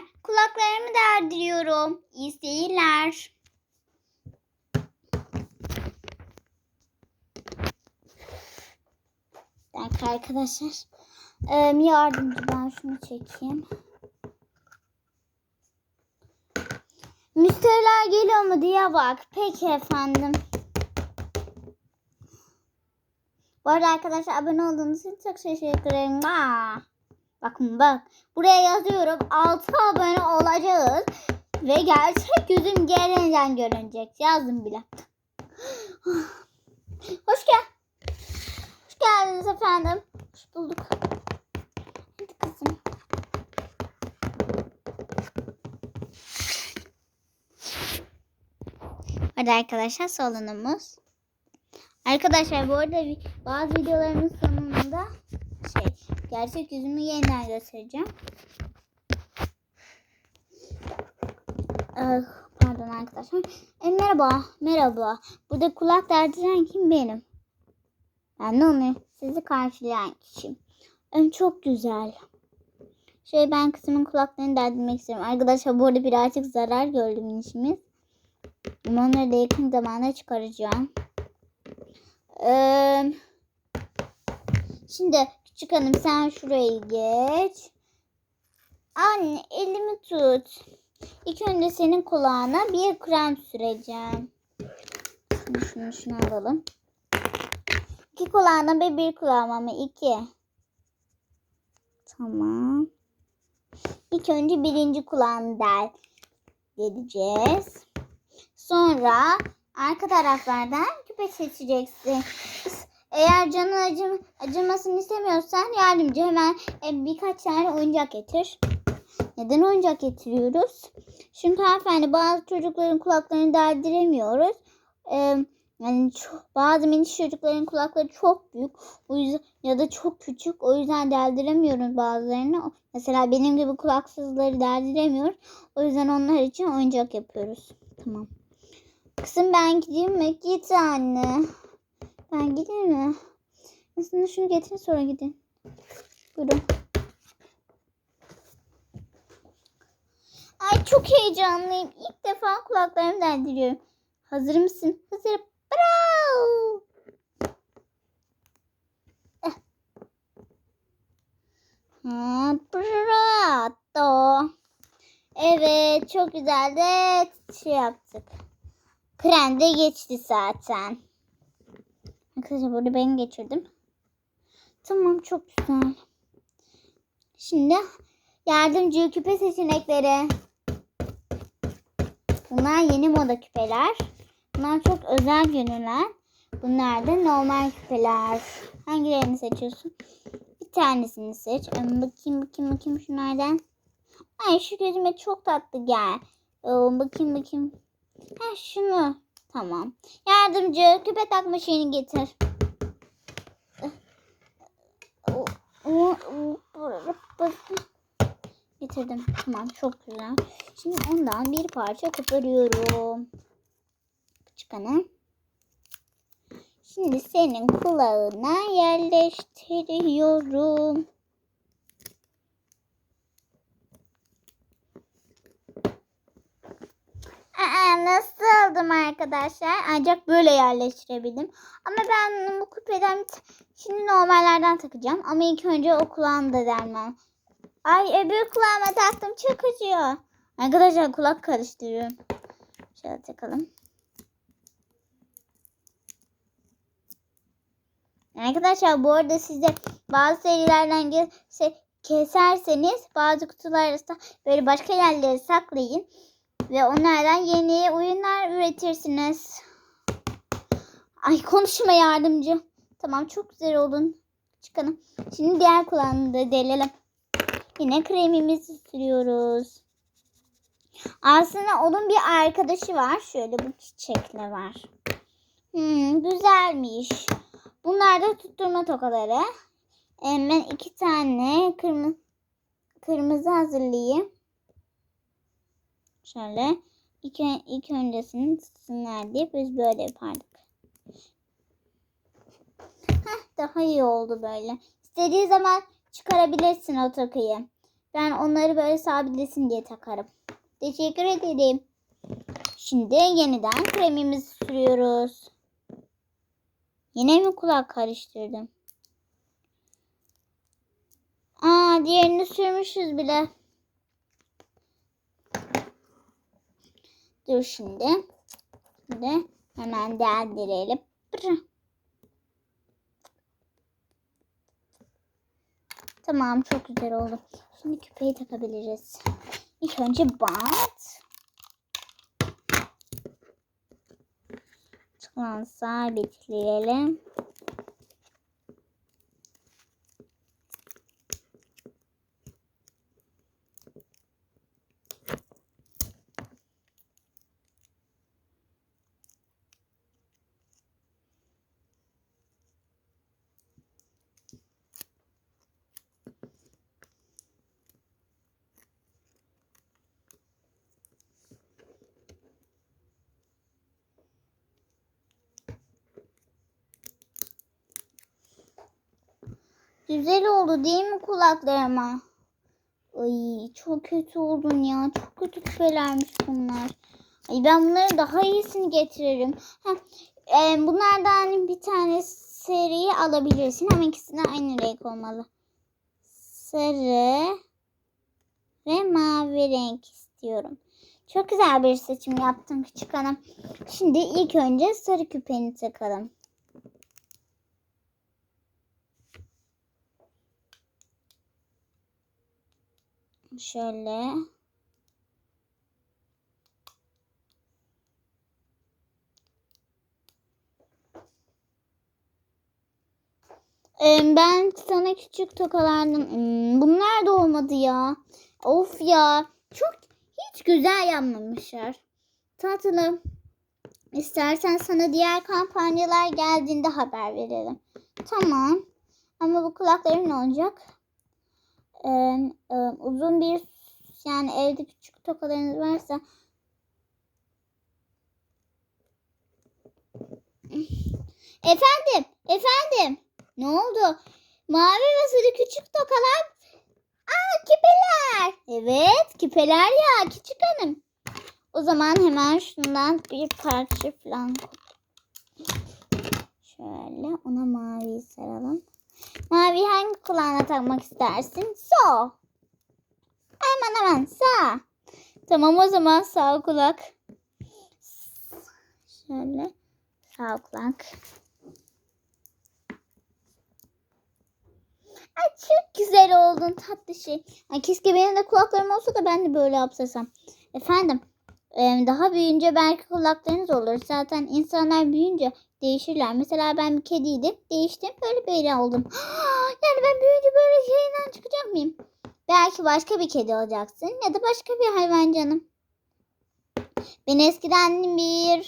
arkadaşlar. Kulaklarımı derdiriyorum. İyi seyirler. Dakika arkadaşlar. Ee, yardımcı ben şunu çekeyim. Müşteriler geliyor mu diye bak. Peki efendim. Bu arada arkadaşlar abone olduğunuz için çok teşekkür ederim. Aa, bakın bak. Buraya yazıyorum. 6 abone olacağız. Ve gerçek yüzüm yeniden görünecek. Yazdım bile. Hoş gel. Hoş geldiniz efendim. Hoş bulduk. Hadi kızım. Hadi arkadaşlar salonumuz. Arkadaşlar bu arada bazı videolarımın sonunda şey gerçek yüzümü yeniden göstereceğim. Ah, pardon arkadaşlar. E, merhaba, merhaba. Burada kulak derdiren kim benim? Ben de onu sizi karşılayan kişiyim. E, çok güzel. Şey ben kızımın kulaklarını deldirmek istiyorum. Arkadaşlar bu arada birazcık zarar gördüm işimiz. Ama onları da yakın zamanda çıkaracağım. Ee, şimdi küçük hanım sen şuraya geç. Anne elimi tut. İlk önce senin kulağına bir krem süreceğim. Şimdi şunu şunu alalım. İki kulağına ve bir kulağıma ama iki. Tamam. İlk önce birinci kulağını del edeceğiz. Sonra arka taraflardan küpe seçeceksin. Eğer canın acım, acımasını istemiyorsan yardımcı hemen e, birkaç tane oyuncak getir. Neden oyuncak getiriyoruz? Çünkü hanımefendi bazı çocukların kulaklarını deldiremiyoruz. Ee, yani çok, bazı minik çocukların kulakları çok büyük. O yüzden ya da çok küçük. O yüzden deldiremiyoruz bazılarını. Mesela benim gibi kulaksızları deldiremiyoruz. O yüzden onlar için oyuncak yapıyoruz. Tamam. Kızım ben gideyim mi? Git anne. Ben gideyim mi? Aslında şunu getirin sonra gidin. Buyurun. Ay çok heyecanlıyım. İlk defa kulaklarımı derdiriyorum. Hazır mısın? Hazır. Bravo. Eh. Ha, bravo. Evet çok güzel de şey yaptık. Krem de geçti zaten. Arkadaşlar burada ben geçirdim. Tamam çok güzel. Şimdi yardımcı küpe seçenekleri. Bunlar yeni moda küpeler. Bunlar çok özel görünen. Bunlar da normal küpeler. Hangilerini seçiyorsun? Bir tanesini seç. Bakayım bakayım bakayım şunlardan. Ay şu gözüme çok tatlı gel. Ee, Bakayım bakayım. Ha şunu. Tamam. Yardımcı küpe takma şeyini getir. Getirdim. Tamam çok güzel. Şimdi ondan bir parça koparıyorum. Küçük hanım. Şimdi senin kulağına yerleştiriyorum. Arkadaşlar? Ancak böyle yerleştirebildim. Ama ben bu küpeden şimdi normallerden takacağım. Ama ilk önce o kulağımı da delmem. Ay öbür kulağıma taktım çok acıyor. Arkadaşlar kulak karıştırıyorum. Şöyle takalım. Arkadaşlar bu arada size bazı serilerden keserseniz bazı kutularda böyle başka yerlere saklayın. Ve onlardan yeni oyunlar üretirsiniz. Ay konuşma yardımcı. Tamam çok güzel oldun. Çıkalım. Şimdi diğer kulağını da delelim. Yine kremimizi sürüyoruz. Aslında onun bir arkadaşı var. Şöyle bu çiçekle var. Hmm, güzelmiş. Bunlar da tutturma tokaları. Ee, Ben iki tane kırmızı kırmızı hazırlayayım. Şöyle ilk, ilk öncesini tutsunlar diye biz böyle yapardık. Heh, daha iyi oldu böyle. İstediği zaman çıkarabilirsin o takıyı. Ben onları böyle sabitlesin diye takarım. Teşekkür ederim. Şimdi yeniden kremimizi sürüyoruz. Yine mi kulak karıştırdım? Aa diğerini sürmüşüz bile. Dur şimdi. Şimdi hemen deldirelim. Tamam çok güzel oldu. Şimdi küpeyi takabiliriz. İlk önce bant. Çıkan sabitleyelim. Güzel oldu değil mi kulaklarıma? Ay çok kötü oldun ya. Çok kötü küpelermiş bunlar. Ay ben bunların daha iyisini getiririm. Heh, e, bunlardan bir tane seriyi alabilirsin ama ikisi de aynı renk olmalı. Sarı ve mavi renk istiyorum. Çok güzel bir seçim yaptım küçük hanım. Şimdi ilk önce sarı küpeni takalım. Şöyle. Ben sana küçük tokalardım. Hmm, Bunlar da olmadı ya. Of ya. Çok hiç güzel yapmamışlar. Tatlım. İstersen sana diğer kampanyalar geldiğinde haber verelim. Tamam. Ama bu kulakların ne olacak? Ee, e, uzun bir yani evde küçük tokalarınız varsa Efendim, efendim. Ne oldu? Mavi ve sarı küçük tokalar. Aa küpeler. Evet küpeler ya küçük hanım. O zaman hemen şundan bir parça falan. Şöyle ona maviyi saralım. Mavi hangi kulağına takmak istersin? Sol. Hemen hemen sağ. Tamam o zaman sağ kulak. Şöyle sağ kulak. Ay çok güzel oldun tatlı şey. Ay keşke benim de kulaklarım olsa da ben de böyle yapsasam. Efendim daha büyüyünce belki kulaklarınız olur. Zaten insanlar büyüyünce değişirler. Mesela ben bir kediydim. Değiştim böyle böyle oldum. Yani ben büyüyünce böyle şeyden çıkacak mıyım? Belki başka bir kedi olacaksın ya da başka bir hayvan canım. Ben eskiden bir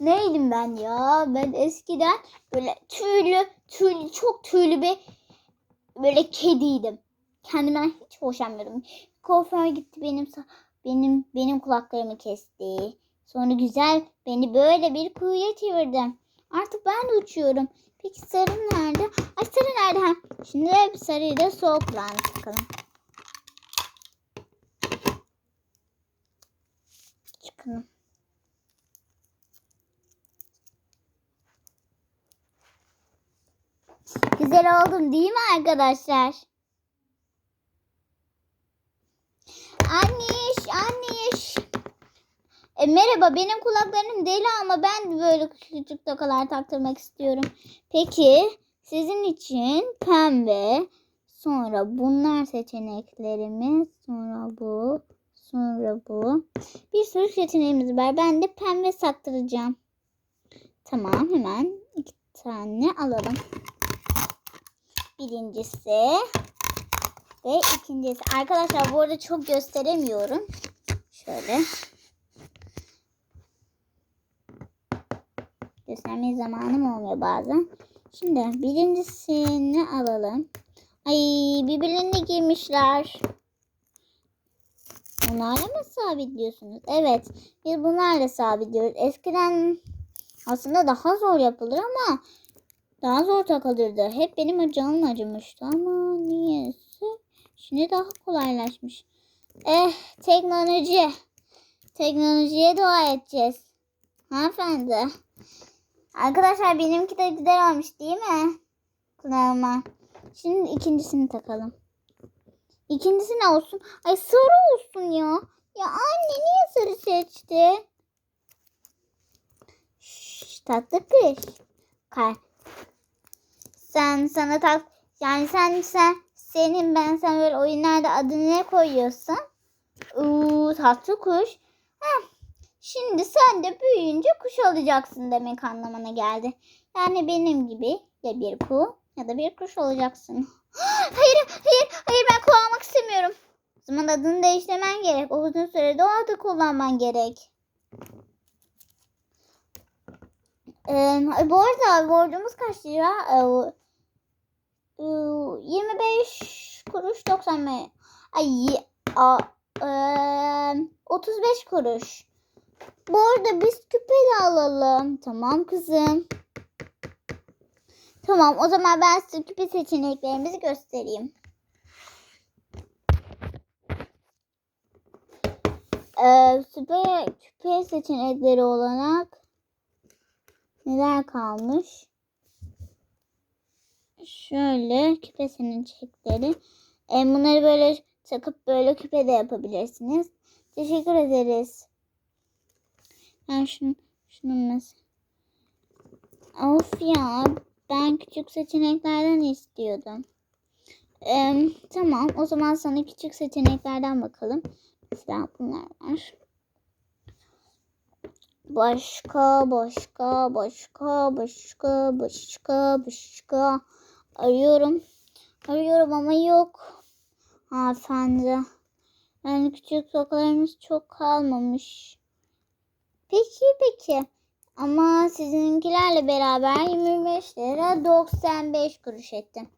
neydim ben ya? Ben eskiden böyle tüylü, tüylü, çok tüylü bir böyle kediydim. Kendimden hiç hoşlanmıyordum. Kuaför gitti benim benim benim kulaklarımı kesti. Sonra güzel beni böyle bir kuyuya çevirdi. Artık ben de uçuyorum. Peki sarı nerede? Ay sarı nerede? Ha. Şimdi de sarıyı da sol kulağına takalım. Çıkalım. Güzel oldum değil mi arkadaşlar? Anniş, anniş. E, merhaba benim kulaklarım deli ama ben böyle küçük tokalar taktırmak istiyorum. Peki sizin için pembe, sonra bunlar seçeneklerimiz, sonra bu, sonra bu. Bir sürü seçeneğimiz var. Ben de pembe saktıracağım. Tamam hemen iki tane alalım. Birincisi ve ikincisi. Arkadaşlar bu arada çok gösteremiyorum. Şöyle. Göstermeye zamanım olmuyor bazen. Şimdi birincisini alalım. Ay birbirlerine girmişler. Bunlarla mı sabitliyorsunuz? Evet. Biz bunlarla sabitliyoruz. Eskiden aslında daha zor yapılır ama daha zor takılırdı. Hep benim canım acımıştı ama niyeyse Şimdi daha kolaylaşmış. Eh teknoloji. Teknolojiye dua edeceğiz. Hanımefendi. Arkadaşlar benimki de güzel olmuş değil mi? Kulağıma. Şimdi ikincisini takalım. İkincisi ne olsun? Ay sarı olsun ya. Ya anne niye sarı seçti? Şşş tatlı kız. Kay. Sen sana tak yani sen sen senin ben sen böyle oyunlarda adını ne koyuyorsun? Uuu tatlı kuş. Heh. Şimdi sen de büyüyünce kuş olacaksın demek anlamına geldi. Yani benim gibi ya bir kuğu ya da bir kuş olacaksın. Hayır, hayır, hayır ben kuğu olmak istemiyorum. O zaman adını değiştirmen gerek. O uzun sürede o adı kullanman gerek. Ee, bu arada borcumuz kaç lira? Ee, 25 kuruş 90 mı? Ay, a, e, 35 kuruş. Bu arada biz küpe de alalım. Tamam kızım. Tamam o zaman ben size küpe seçeneklerimizi göstereyim. Ee, süper küpe seçenekleri olarak neler kalmış? Şöyle küpe seçenekleri. Ee, bunları böyle takıp böyle küpe de yapabilirsiniz. Teşekkür ederiz. Ben şunu, şunu mesela. Of ya ben küçük seçeneklerden istiyordum. Ee, tamam o zaman sana küçük seçeneklerden bakalım. Mesela bunlar var. Başka, başka, başka, başka, başka, başka. Arıyorum. Arıyorum ama yok. Hanımefendi. Yani küçük sokalarımız çok kalmamış. Peki peki. Ama sizinkilerle beraber 25 lira 95 kuruş etti.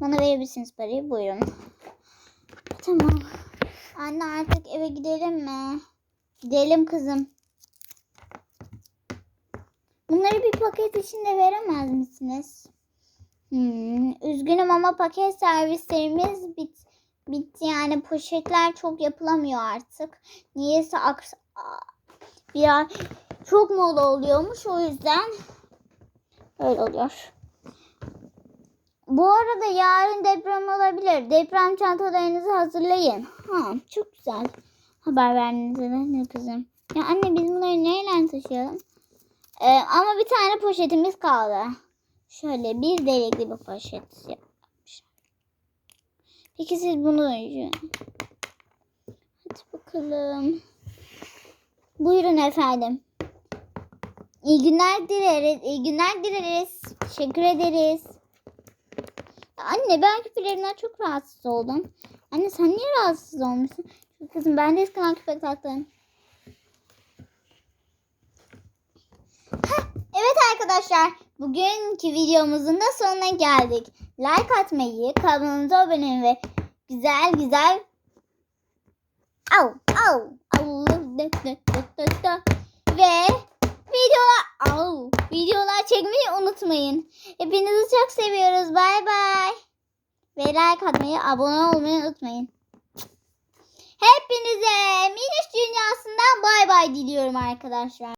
Bana verebilirsiniz parayı. Buyurun. Tamam. Anne artık eve gidelim mi? Gidelim kızım. Bunları bir paket içinde veremez misiniz? Hmm, üzgünüm ama paket servislerimiz bit, bitti. Yani poşetler çok yapılamıyor artık. Niyeyse aks biraz çok mola oluyormuş o yüzden öyle oluyor. Bu arada yarın deprem olabilir. Deprem çantalarınızı hazırlayın. Ha, çok güzel. Haber verdiniz ne kızım. Ya anne biz bunları neyle taşıyalım? Ee, ama bir tane poşetimiz kaldı. Şöyle bir delikli bir poşet yapmış. Peki siz bunu Hadi bakalım. Buyurun efendim. İyi günler dileriz. İyi günler dileriz. Teşekkür ederiz. Anne ben küpelerimden çok rahatsız oldum. Anne sen niye rahatsız olmuşsun? Kızım ben de eskiden küpe taktım. Evet arkadaşlar bugünkü videomuzun da sonuna geldik. Like atmayı, kanalımıza abone olmayı ve güzel güzel au au au ve videolar au, videolar çekmeyi unutmayın. Hepinizi çok seviyoruz. Bay bay. Ve like atmayı, abone olmayı unutmayın. Hepinize Miniş Dünyası'ndan bay bay diliyorum arkadaşlar.